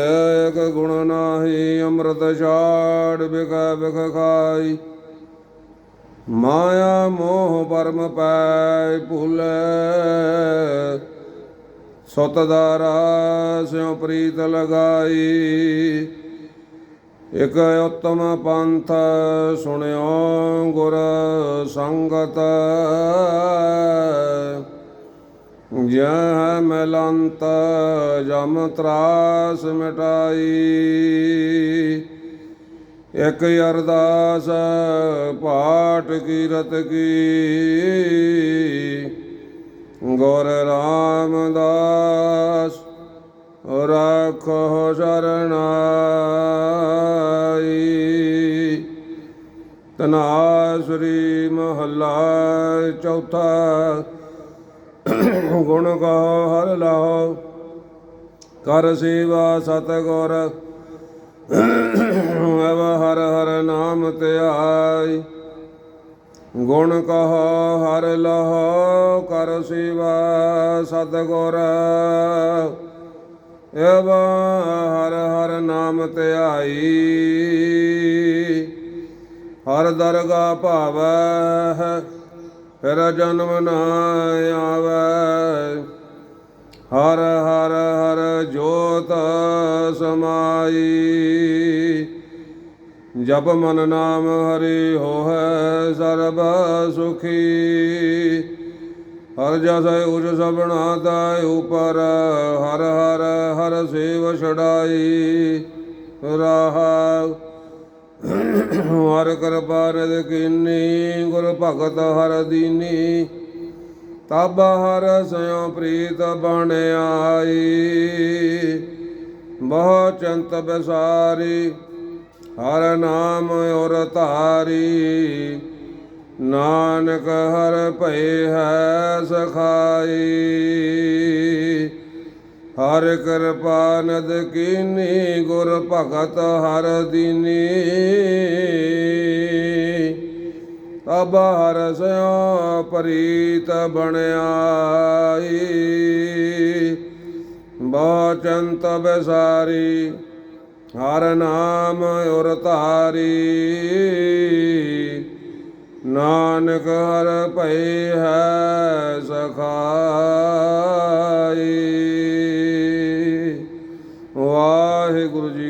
ਏਕ ਗੁਣ ਨਾਹੀ ਅੰਮ੍ਰਿਤ ਛਾੜ ਬਿਖ ਬਿਖ ਖਾਈ। ਮਾਇਆ ਮੋਹ ਪਰਮ ਪੈ ਭੁਲੇ। ਸਤ ਦਾਰਾ ਸਿਉ ਪ੍ਰੀਤ ਲਗਾਈ। ਇਕ ਉਤਮ ਪੰਥ ਸੁਣਿਓ ਗੁਰ ਸੰਗਤ। ਜਹ ਮਲੰਤ, ਜਮ ਤਰਾਸ ਮਿਟਾਈ। ਇਕ ਅਰਦਾਸ ਪਾਠ ਕੀਰਤ ਕੀ। ਗੁਰ ਰਾਮਦਾਸ ਰੱਖੋ ਸਰਣਾਈ ਤਨਾਸਰੀ ਮਹੱਲਾ ਚੌਥਾ ਗੁਣ ਕਹੋ ਹਰ ਲਾਓ, ਕਰ ਸੇਵਾ ਸਤਗੁਰ ਅਵ ਹਰ ਹਰ ਨਾਮ ਧਿਆਈ। ਗੁਣ ਕਹੋ ਹਰ ਲਹੋ ਕਰ ਸੇਵਾ ਸਤਗੁਰ ਅਵ ਹਰ ਹਰ ਨਾਮ ਧਿਆਈ। ਹਰ ਦਰਗਾ ਭਾਵੈ ਫਿਰ ਜਨਮ ਨਾ ਆਵੈ। ਹਰ ਹਰ ਹਰ ਜੋਤ ਸਮਾਈ। ਜਪ ਮਨ ਨਾਮ ਹਰੀ ਹੋਇ ਸਰਬ ਸੁਖੀ। ਹਰ ਜਸ ਉਜ ਸਭਨਾ ਤਾਇ ਉਪਰ। ਹਰ ਹਰ ਹਰ ਸੇਵ ਛੜਾਈ ਰਾਹ ਹਰ ਕਿਰਪਾ ਰਦ ਕੀਨੀ, ਗੁਰ ਭਗਤ ਹਰ ਦੀਨੀ। ਤਬ ਹਰ ਸਿਉ ਪ੍ਰੀਤ ਬਣ ਆਈ। ਬਹੁ ਚੰਤ ਬਸਾਰੀ, ਹਰ ਨਾਮ ਔਰ ਧਾਰੀ। ਨਾਨਕ ਹਰ ਭਏ ਹੈ ਸਖਾਈ। ਹਰ ਕਿਰਪਾ ਨਦ ਕੀਨੀ, ਗੁਰ ਭਗਤ ਹਰ ਦੀਨੀ। ਤਬ ਹਰ ਸਿਉ ਪ੍ਰੀਤ ਬਣਾਈ। ਬਾਚੰਤ ਬਸਾਰੀ, ਹਰ ਨਾਮ ਉਰ ਧਾਰੀ। ਨਾਨਕ ਹਰ ਭਈ ਹੈ ਸਖਾਈ।